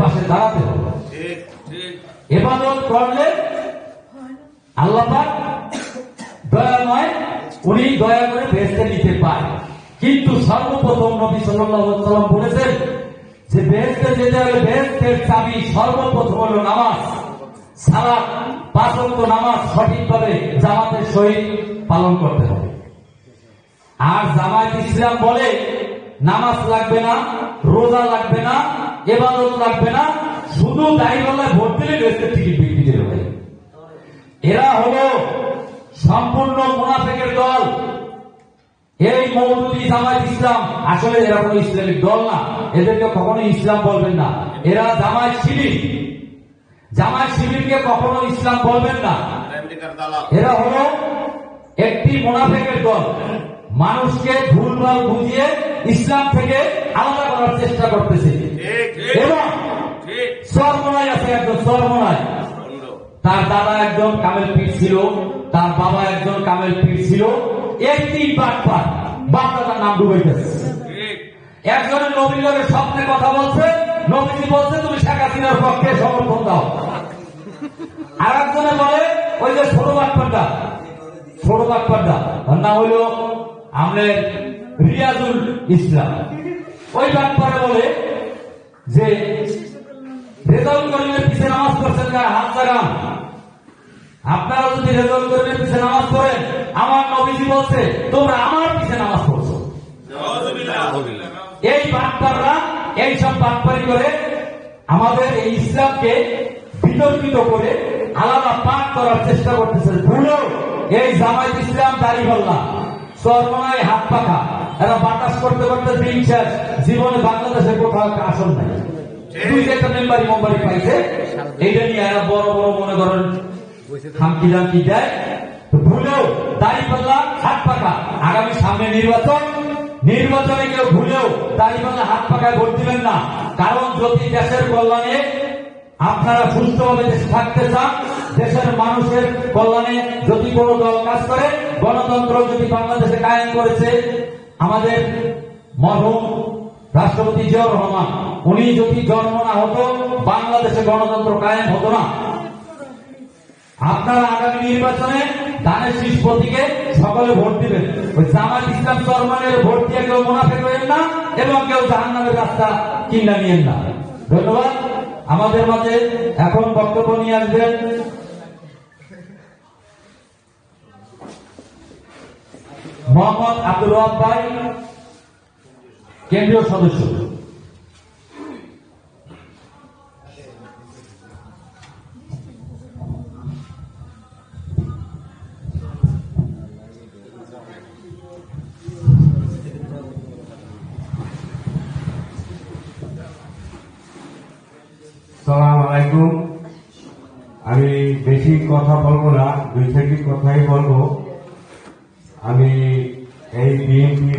পাশে দাঁড়াতে হবে। এবাদত করলে আল্লাহ পাক দয়াময় উনি দয়া করে বেহেস্তে নিতে পারে। কিন্তু সর্বপ্রথম নবী সাল্লাল্লাহু আলাইহি সাল্লাম বলেছেন যে বেহেস্তে যেতে হলে বেহেস্তের চাবি সর্বপ্রথম হলো নামাজ। সালাত পাঁচ ওয়াক্ত নামাজ সঠিকভাবে জামাতের সহিত পালন করতে হবে। আর জামায়াত ইসলাম বলে নামাজ লাগবে না রোজা লাগবে না এবাদত লাগবে না, শুধু দাঁড়িয়ে ভোট দিলে বেহেস্তের টিকিট বিক্রি করে দেবে এরা হলো সম্পূর্ণ মুনাফেকের দল। এই মৌদুদি জামায়াত ইসলাম, আসলে এরা কোনো ইসলামিক দল না। এদেরকে কখনো ইসলাম বলবেন না। এরা জামায়াত শিবির। জামায়াত শিবিরকে কখনো ইসলাম বলবেন না। এরা হলো একটি মোনাফেকের দল। মানুষকে ভুলভাল বুঝিয়ে ইসলাম থেকে আলাদা করার চেষ্টা করতেছে ঠিক ঠিক এবং ঠিক সর্বনায় আছে একজন সর্বনায় বন্ধ তার দাদা একজন কামেল পীর ছিল, তার বাবা একজন কামেল পীর ছিল। এই তিন বাট বাপ দাদার নাম ডুবাইতেছে। একজনের লোকের স্বপ্নে কথা বলছে, নবীজি বলছে, তুমি শেখ হাসিনার পক্ষে সমর্থন দাও। আর একজনে বলে, ওই যে ছোট বাটপাড্ডা ছোট বাটপাড্ডা তার নাম হইল আমাদের রিয়াজুল ইসলাম। ওই বাটপাড়ে বলে যে, রেজাউল করিমের পিছে নামাজ গায়ে হাত আপনারা আমাদের এই ইসলামকে বিতর্কিত করে আলাদা পাঠ করার চেষ্টা করতেছে। ভুলো, এই জামায়াত ইসলাম দাড়ি বললাম সর্বনায় হাত পাখা। এরা বাতাস করতে করতে দিন জীবনে বাংলাদেশে কোথাও একটা নাই। দুই একটা মেম্বারি মেম্বারি পাইছে। এইটা নিয়ে এরা বড় বড় মনে করেন খামকি জামকি দেয় ভুলেও দাড়ি পাল্লা, হাত পাকা আগামী সামনে নির্বাচন, নির্বাচনে কেউ ভুলেও দাড়ি পাল্লা, হাত পাকায় ভোট দিবেন না। কারণ যদি দেশের কল্যাণে আপনারা সুস্থভাবে দেশে থাকতে চান, দেশের মানুষের কল্যাণে যদি কোনো দল কাজ করে, গণতন্ত্র যদি বাংলাদেশে কায়েম করেছে, আমাদের মরহুম রাষ্ট্রপতি জিয়াউর রহমান, উনি যদি জন্ম না হতো, বাংলাদেশে গণতন্ত্র কায়েম হতো না। আপনারা আগামী নির্বাচনে ধানের শীষ প্রতীকে সকলে ভোট দিবেন। ওই জামাত ইসলাম চরমানের ভোট দিয়ে কেউ মুনাফে করেন না এবং কেউ জাহান নামের রাস্তা কিনা নিয়েন না। ধন্যবাদ। আমাদের মাঝে এখন বক্তব্য নিয়ে আসবেন। মোহাম্মদ আব্দুল ওয়াহাব ভাই, কেন্দ্রীয় সদস্য। আলাইকুম। আমি বেশি কথা বলব না দুই চারটি কথাই বলব। আমি এই বিএনপি